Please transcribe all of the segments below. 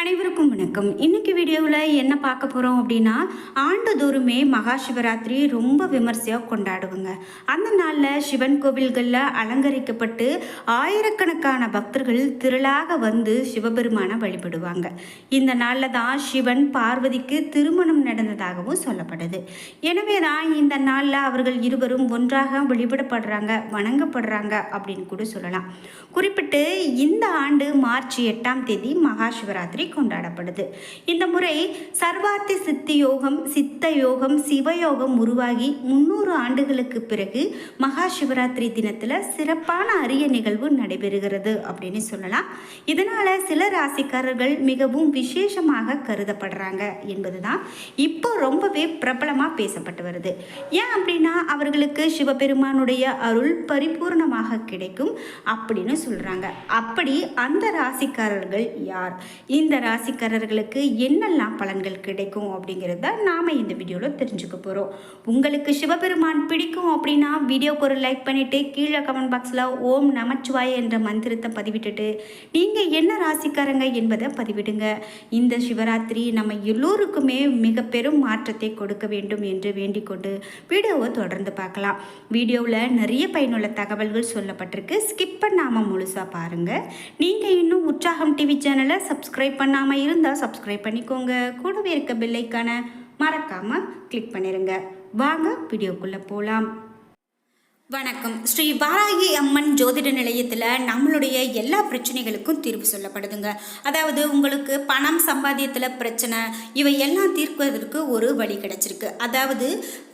அனைவருக்கும் வணக்கம். இன்னைக்கு வீடியோவில் என்ன பார்க்க போகிறோம் அப்படின்னா ஆண்டுதோறுமே மகா சிவராத்திரி ரொம்ப விமர்சையாக கொண்டாடுவாங்க. அந்த நாளில் சிவன் கோவில்களில் அலங்கரிக்கப்பட்டு ஆயிரக்கணக்கான பக்தர்கள் திரளாக வந்து சிவபெருமானை வழிபடுவாங்க. இந்த நாளில் தான் சிவன் பார்வதிக்கு திருமணம் நடந்ததாகவும் சொல்லப்படுது. எனவே தான் இந்த நாளில் அவர்கள் இருவரும் ஒன்றாக வழிபடப்படுறாங்க வணங்கப்படுறாங்க அப்படின்னு கூட சொல்லலாம். குறிப்பிட்டு இந்த ஆண்டு மார்ச் எட்டாம் தேதி மகா சிவராத்திரி கொண்டாடப்படுது. இந்த முறை சர்வார்த்தி சித்தி யோகம் சித்த யோகம் சிவயோகம் உருவாகி முன்னூறு ஆண்டுகளுக்கு பிறகு மகா சிவராத்திரி தினத்தில் சிறப்பான அரிய நிகழ்வு நடைபெறுகிறது அப்படின்னு சொல்லலாம். இதனால் சில ராசிக்காரர்கள் மிகவும் விசேஷமாக கருதப்படுறாங்க என்பதுதான் இப்போ ரொம்பவே பிரபலமாக பேசப்பட்டு வருது. ஏன் அப்படின்னா அவர்களுக்கு சிவபெருமானுடைய அருள் பரிபூர்ணமாக கிடைக்கும் அப்படின்னு சொல்கிறாங்க அப்படி அந்த ராசிக்காரர்கள் யார்? இந்த ராசிக்காரர்களுக்கு என்னெல்லாம் பலன்கள் கிடைக்கும் அப்படிங்கிறத நாம் இந்த வீடியோவில் தெரிஞ்சுக்க போகிறோம் உங்களுக்கு சிவபெருமான் பிடிக்கும் அப்படின்னா வீடியோக்கு ஒரு லைக் பண்ணிவிட்டு கீழே கமெண்ட் பாக்ஸில் ஓம் நமச்சிவாய் என்ற மந்திரத்தை பதிவிட்டுட்டு நீங்கள் என்ன ராசிக்காரங்க என்பதை பதிவிடுங்க. இந்த சிவராத்திரி நம்ம எல்லோருக்குமே மிக பெரும் மாற்றத்தை கொடுக்க வேண்டும் என்று வேண்டிக் கொண்டு வீடியோவை தொடர்ந்து பார்க்கலாம். வீடியோவில் நிறைய பயனுள்ள தகவல்கள் சொல்லப்பட்டிருக்கு. ஸ்கிப் பண்ணாமல் முழுசாக பாருங்கள் நீங்கள் இன்னும் உற்சாகம் டிவி சேனலை சப்ஸ்கிரைப் பண்ணாமல் இருந்தால் சப்ஸ்கிரைப் பண்ணிக்கோங்க. கூடவே இருக்க பில்லைக்கான மறக்காமல் கிளிக் பண்ணிடுங்க வாங்க வீடியோக்குள்ளே போகலாம் வணக்கம். ஸ்ரீ வாராகி அம்மன் ஜோதிட நிலையத்தில் நம்மளுடைய எல்லா பிரச்சனைகளுக்கும் தீர்வு சொல்லப்படுதுங்க. அதாவது உங்களுக்கு பணம் சம்பாத்தியத்தில் பிரச்சனை இவை எல்லாம் தீர்க்குவதற்கு ஒரு வழி கிடச்சிருக்கு. அதாவது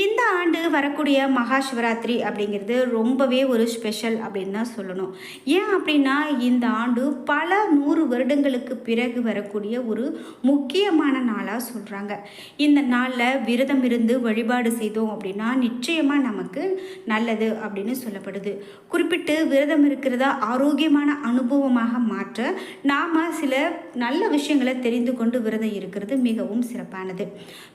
இந்த ஆண்டு வரக்கூடிய மகா சிவராத்திரி அப்படிங்கிறது ரொம்பவே ஒரு ஸ்பெஷல் அப்படின்னு தான் சொல்லணும். ஏன் அப்படின்னா இந்த ஆண்டு பல நூறு வருடங்களுக்கு பிறகு வரக்கூடிய ஒரு முக்கியமான நாளாக சொல்கிறாங்க இந்த நாளில் விரதம் இருந்து வழிபாடு செய்தோம் அப்படின்னா நிச்சயமாக நமக்கு நல்லது அப்படின்னு சொல்லப்படுது. குறிப்பிட்டு விரதம் இருக்கிறத ஆரோக்கியமான அனுபவமாக மாற்ற நாம் சில நல்ல விஷயங்களை தெரிந்து கொண்டு விரதம் இருக்கிறது மிகவும் சிறப்பானது.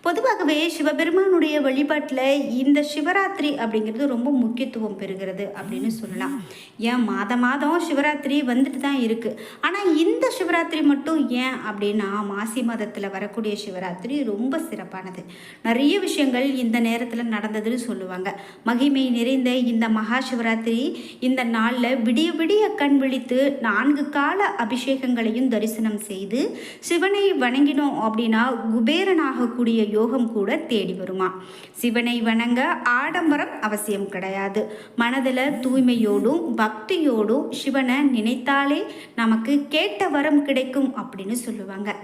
பொதுவாகவே சிவபெருமானுடைய வழிபாட்டு வழிபாட்டில் இந்த சிவராத்திரி அப்படிங்கிறது ரொம்ப முக்கியத்துவம் பெறுகிறது அப்படின்னு சொல்லலாம். ஏன்? மாதம் மாதம் சிவராத்திரி வந்துட்டு தான் இருக்குது ஆனால் இந்த சிவராத்திரி மட்டும் ஏன் அப்படின்னா மாசி மாதத்தில் வரக்கூடிய சிவராத்திரி ரொம்ப சிறப்பானது. நிறைய விஷயங்கள் இந்த நேரத்தில் நடந்ததுன்னு சொல்லுவாங்க. மகிமை நிறைந்த இந்த மகா சிவராத்திரி இந்த நாளில் விடிய விடிய கண் விழித்து நான்கு கால அபிஷேகங்களையும் தரிசனம் செய்து சிவனை வணங்கினோம் அப்படின்னா குபேரனாகக்கூடிய யோகம் கூட தேடி வருமா? சிவ சிவனை வணங்க ஆடம்பரம் அவசியம் கிடையாது. மனதில் தூய்மையோடும் பக்தியோடும் சிவனை நினைத்தாலே நமக்கு கேட்ட வரம் கிடைக்கும் அப்படின்னு சொல்லுவாங்க.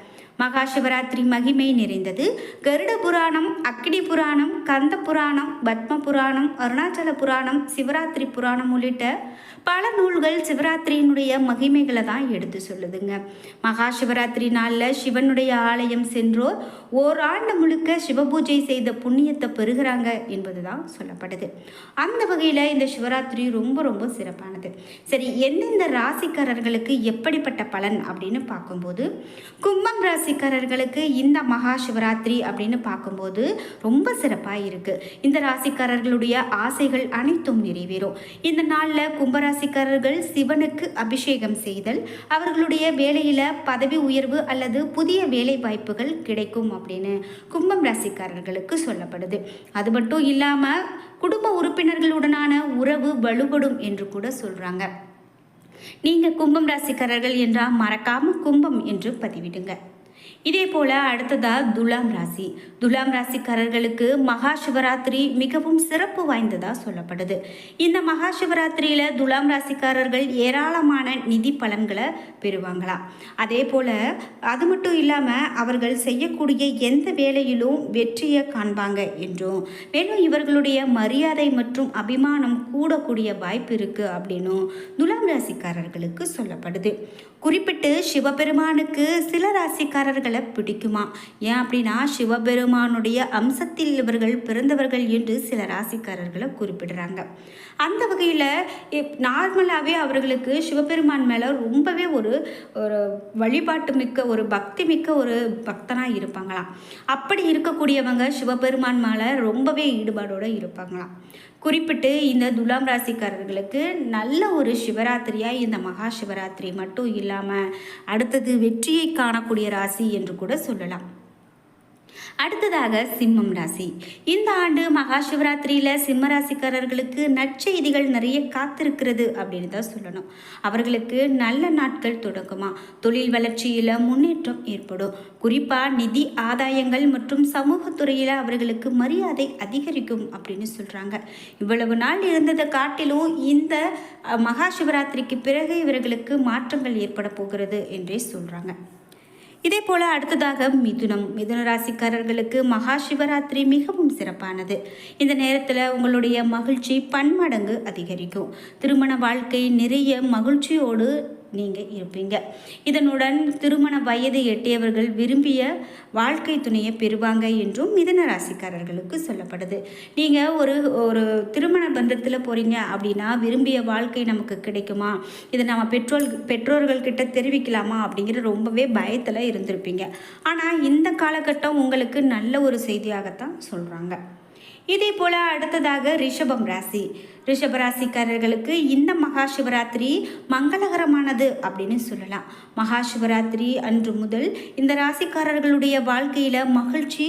மகா சிவராத்திரி மகிமை நிறைந்தது. கருட புராணம் அக்கினி புராணம் கந்த புராணம் பத்ம புராணம் அருணாச்சல புராணம் சிவராத்திரி புராணம் உள்ளிட்ட பல நூல்கள் சிவராத்திரியினுடைய மகிமைகளை தான் எடுத்து சொல்லுதுங்க. மகா சிவராத்திரி நாளில் சிவனுடைய ஆலயம் சென்றோர் ஓராண்டு முழுக்க சிவபூஜை செய்த புண்ணியத்தை பெறுகிறாங்க என்பது தான் சொல்லப்படுது. அந்த வகையில் இந்த சிவராத்திரி ரொம்ப ரொம்ப சிறப்பானது. சரி எந்தெந்த ராசிக்காரர்களுக்கு எப்படிப்பட்ட பலன் அப்படின்னு பார்க்கும்போது கும்பம் ராசி ராசிக்காரர்களுக்கு இந்த மகா சிவராத்திரி அப்படின்னு பார்க்கும்போது ரொம்ப சிறப்பாக இருக்குது இந்த ராசிக்காரர்களுடைய ஆசைகள் அனைத்தும் நிறைவேறும். இந்த நாளில் கும்பராசிக்காரர்கள் சிவனுக்கு அபிஷேகம் செய்தல் அவர்களுடைய வேலையில் பதவி உயர்வு அல்லது புதிய வேலை வாய்ப்புகள் கிடைக்கும் அப்படின்னு கும்பம் ராசிக்காரர்களுக்கு சொல்லப்படுது. அது மட்டும் இல்லாமல் குடும்ப உறுப்பினர்களுடனான உறவு வலுப்படும் என்று கூட சொல்கிறாங்க நீங்கள் கும்பம் ராசிக்காரர்கள் என்றால் மறக்காமல் கும்பம் என்று பதிவிடுங்க. இதே போல அடுத்ததா துலாம் ராசி. துலாம் ராசிக்காரர்களுக்கு மகா சிவராத்திரி மிகவும் சிறப்பு வாய்ந்ததா சொல்லப்படுது. இந்த மகா சிவராத்திரியில துலாம் ராசிக்காரர்கள் ஏராளமான நிதி பலன்களை பெறுவாங்களாம் அதே போல அது மட்டும் இல்லாம அவர்கள் செய்யக்கூடிய எந்த வேலையிலும் வெற்றியை காண்பாங்க என்றும் மேலும் இவர்களுடைய மரியாதை மற்றும் அபிமானம் கூடக்கூடிய வாய்ப்பு இருக்கு அப்படின்னும் துலாம் ராசிக்காரர்களுக்கு சொல்லப்படுது. குறிப்பிட்டு சிவபெருமானுக்கு சில ராசிக்காரர்களை பிடிக்குமா? ஏன் அப்படின்னா சிவபெருமானுடைய அம்சத்தில் இவர்கள் பிறந்தவர்கள் என்று சில ராசிக்காரர்களை குறிப்பிடுறாங்க. அந்த வகையில் நார்மலாகவே அவர்களுக்கு சிவபெருமான் மேலே ரொம்பவே ஒரு ஒரு வழிபாட்டு மிக்க ஒரு பக்தி மிக்க ஒரு பக்தனாக இருப்பாங்களாம். அப்படி இருக்கக்கூடியவங்க சிவபெருமான் மேலே ரொம்பவே ஈடுபாடோடு இருப்பாங்களாம். குறிப்பிட்டு இந்த துலாம் ராசிக்காரர்களுக்கு நல்ல ஒரு சிவராத்திரியாக இந்த மகா சிவராத்திரி மட்டும் இல்லாமல் அடுத்தது வெற்றியை காணக்கூடிய ராசி என்று கூட சொல்லலாம். அடுத்ததாக சிம்மம் ராசி. இந்த ஆண்டு மகா சிவராத்திரியில் சிம்ம ராசிக்காரர்களுக்கு நற்செய்திகள் நிறைய காத்திருக்கிறது அப்படின்னு தான் சொல்லணும். அவர்களுக்கு நல்ல நாட்கள் தொடங்குமா? தொழில் வளர்ச்சியில் முன்னேற்றம் ஏற்படும். குறிப்பாக நிதி ஆதாயங்கள் மற்றும் சமூகத்துறையில் அவர்களுக்கு மரியாதை அதிகரிக்கும் அப்படின்னு சொல்கிறாங்க இவ்வளவு நாள் இருந்ததை காட்டிலும் இந்த மகா சிவராத்திரிக்கு பிறகு இவர்களுக்கு மாற்றங்கள் ஏற்பட போகிறது என்றே சொல்கிறாங்க இதே போல அடுத்ததாக மிதுனம். மிதுன ராசிக்காரர்களுக்கு மகா சிவராத்திரி மிகவும் சிறப்பானது. இந்த நேரத்தில் உங்களுடைய மகிழ்ச்சி பன்மடங்கு அதிகரிக்கும். திருமண வாழ்க்கை நிறைய மகிழ்ச்சியோடு நீங்கள் இருப்பீங்க. இதனுடன் திருமண வயது எட்டியவர்கள் விரும்பிய வாழ்க்கை துணையை பெறுவாங்க என்றும் மிதன ராசிக்காரர்களுக்கு சொல்லப்படுது. நீங்கள் ஒரு ஒரு திருமண பந்தத்தில் போகிறீங்க அப்படின்னா விரும்பிய வாழ்க்கை நமக்கு கிடைக்குமா? இதை நம்ம பெற்றோர் பெற்றோர்கள் கிட்ட தெரிவிக்கலாமா அப்படிங்கிற ரொம்பவே பயத்தில் இருந்திருப்பீங்க. ஆனால் இந்த காலகட்டம் உங்களுக்கு நல்ல ஒரு செய்தியாகத்தான் சொல்கிறாங்க இதே போல் அடுத்ததாக ரிஷபம் ராசி. ரிஷப ராசிக்காரர்களுக்கு இந்த மகா சிவராத்திரி மங்களகரமானது அப்படின்னு சொல்லலாம். மகா சிவராத்திரி அன்று முதல் இந்த ராசிக்காரர்களுடைய வாழ்க்கையில் மகிழ்ச்சி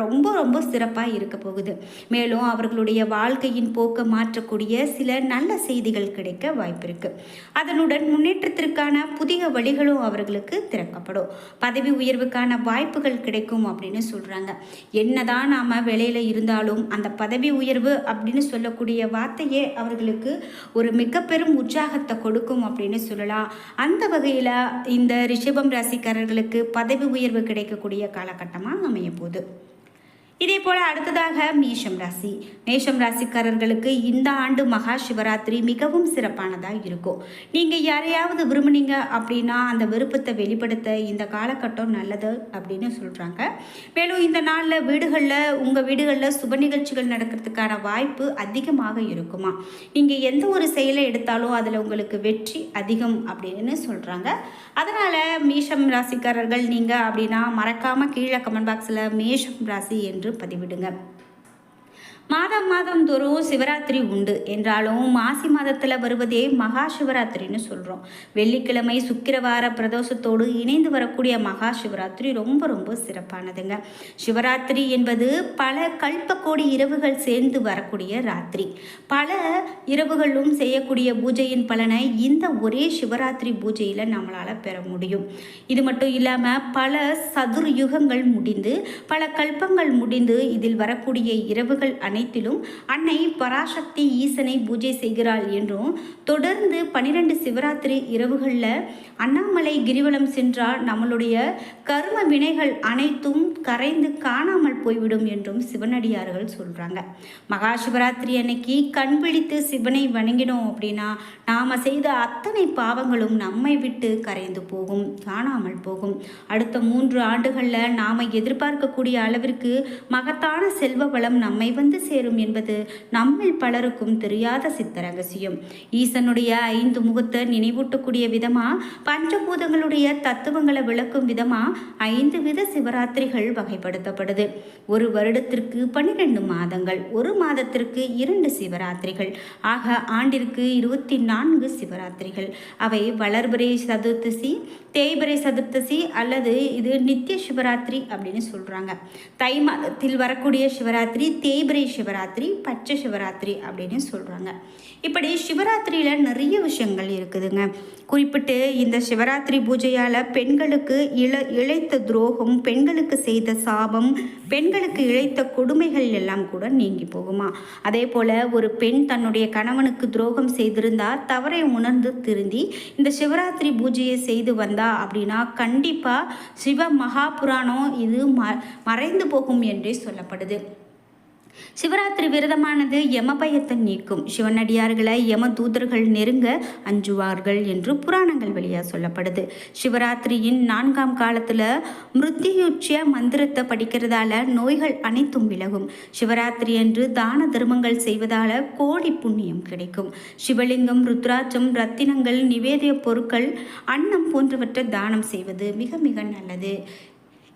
ரொம்ப ரொம்ப சிறப்பாக இருக்க போகுது. மேலும் அவர்களுடைய வாழ்க்கையின் போக்கை மாற்றக்கூடிய சில நல்ல செய்திகள் கிடைக்க வாய்ப்பிருக்கு. அதனுடன் முன்னேற்றத்திற்கான புதிய வழிகளும் அவர்களுக்கு திறக்கப்படும். பதவி உயர்வுக்கான வாய்ப்புகள் கிடைக்கும் அப்படின்னு சொல்கிறாங்க என்னதான் நாம் வேலையில் இருந்தாலும் அந்த பதவி உயர்வு அப்படின்னு சொல்லக்கூடிய வார்த்தையே அவர்களுக்கு ஒரு மிக பெரும் உற்சாகத்தை கொடுக்கும் அப்படின்னு சொல்லலாம். அந்த வகையில் இந்த ரிஷபம் ராசிக்காரர்களுக்கு பதவி உயர்வு கிடைக்கக்கூடிய காலகட்டமாக அமைய போகுது. இதே போல் அடுத்ததாக மேஷம் ராசி. மேஷம் ராசிக்காரர்களுக்கு இந்த ஆண்டு மகா சிவராத்திரி மிகவும் சிறப்பானதாக இருக்கும். நீங்கள் யாரையாவது விரும்புனீங்க அப்படின்னா அந்த விருப்பத்தை வெளிப்படுத்த இந்த காலகட்டம் நல்லது அப்படின்னு சொல்கிறாங்க மேலும் இந்த நாளில் வீடுகளில் உங்கள் வீடுகளில் சுப நிகழ்ச்சிகள் நடக்கிறதுக்கான வாய்ப்பு அதிகமாக இருக்குமா? நீங்கள் எந்த ஒரு செயலை எடுத்தாலும் அதில் உங்களுக்கு வெற்றி அதிகம் அப்படின்னு சொல்கிறாங்க அதனால் மேஷம் ராசிக்காரர்கள் நீங்கள் அப்படின்னா மறக்காமல் கீழே கமெண்ட் பாக்ஸில் மேஷம் ராசி என்று என்று பதிவிடுங்க. மாதம் மாதம் தோறும் சிவராத்திரி உண்டு என்றாலும் மாசி மாதத்தில் வருவதே மகா சிவராத்திரின்னு சொல்கிறோம் வெள்ளிக்கிழமை சுக்கிரவார பிரதோஷத்தோடு இணைந்து வரக்கூடிய மகா சிவராத்திரி ரொம்ப ரொம்ப சிறப்பானதுங்க. சிவராத்திரி என்பது பல கல்பக்கோடி இரவுகள் சேர்ந்து வரக்கூடிய ராத்திரி. பல இரவுகளும் செய்யக்கூடிய பூஜையின் பலனை இந்த ஒரே சிவராத்திரி பூஜையில் நம்மளால் பெற முடியும். இது மட்டும் இல்லாமல் பல சதுர் யுகங்கள் முடிந்து பல கல்பங்கள் முடிந்து இதில் வரக்கூடிய இரவுகள் அனை அனைத்திலும் அன்னை பராசக்தி ஈசனை பூஜை செய்கிறாள் என்றும் தொடர்ந்து பனிரெண்டு சிவராத்திரி இரவுகளில் அண்ணாமலை கிரிவலம் சென்றால் நம்மளுடைய கர்ம வினைகள் அனைத்தும் கரைந்து காணாமல் போய்விடும் என்றும் சிவனடியார்கள் சொல்கிறாங்க மகா சிவராத்திரி அன்னைக்கு கண் விழித்து சிவனை வணங்கினோம் அப்படின்னா நாம் செய்த அத்தனை பாவங்களும் நம்மை விட்டு கரைந்து போகும் காணாமல் போகும். அடுத்த மூன்று ஆண்டுகளில் நாம் எதிர்பார்க்கக்கூடிய அளவிற்கு மகத்தான செல்வ வளம் நம்மை வந்து சேரும் என்பது நம்மில் பலருக்கும் தெரியாத சித்த ரகசியம் ஈசனுடைய ஐந்து முகத்தை நினைவூட்டக்கூடிய விதமா பஞ்சபூதங்களுடைய தத்துவங்களை விளக்கும் விதமா ஐந்து வித சிவராத்திரிகள் வகைப்படுத்தப்படுது. ஒரு வருடத்திற்கு பன்னிரெண்டு மாதங்கள் ஒரு மாதத்திற்கு இரண்டு சிவராத்திரிகள் ஆக ஆண்டிற்கு இருபத்தி நான்கு சிவராத்திரிகள். அவை வளர்பிரை சதுர்த்தசி தேய்பிரை சதுர்த்தசி அல்லது இது நித்திய சிவராத்திரி அப்படின்னு சொல்கிறாங்க தை மாதத்தில் வரக்கூடிய சிவராத்திரி தேய்பிரை சிவராத்திரி பச்சை சிவராத்திரி அப்படின்னு சொல்கிறாங்க இப்படி சிவராத்திரியில் நிறைய விஷயங்கள் இருக்குதுங்க. குறிப்பிட்டு இந்த சிவராத்திரி பூஜையால் பெண்களுக்கு இழ இழைத்த துரோகம் பெண்களுக்கு செய்த சாபம் பெண்களுக்கு இழைத்த கொடுமைகள் எல்லாம் கூட நீங்கி போகுமா? அதே போல் ஒரு பெண் தன்னுடைய கணவனுக்கு துரோகம் செய்திருந்தால் தவறை உணர்ந்து திருந்தி இந்த சிவராத்திரி பூஜையை செய்து வந்தா அப்படின்னா கண்டிப்பாக சிவ மகாபுராணம் இது ம மறைந்து போகும் என்றே சொல்லப்படுது. சிவராத்திரி விரதமானது யமபயத்தை நீக்கும். சிவனடியார்களை யம தூதர்கள் நெருங்க அஞ்சுவார்கள் என்று புராணங்கள் வழியாக சொல்லப்படுது. சிவராத்திரியின் நான்காம் காலத்தில் மிருத்யுட்ச மந்திரத்தை படிக்கிறதால நோய்கள் அனைத்தும் விலகும். சிவராத்திரி என்று தான தர்மங்கள் செய்வதால கோடி புண்ணியம் கிடைக்கும். சிவலிங்கம் ருத்ராட்சம் ரத்தினங்கள் நிவேதிய பொருட்கள் அன்னம் போன்றவற்றை தானம் செய்வது மிக மிக நல்லது.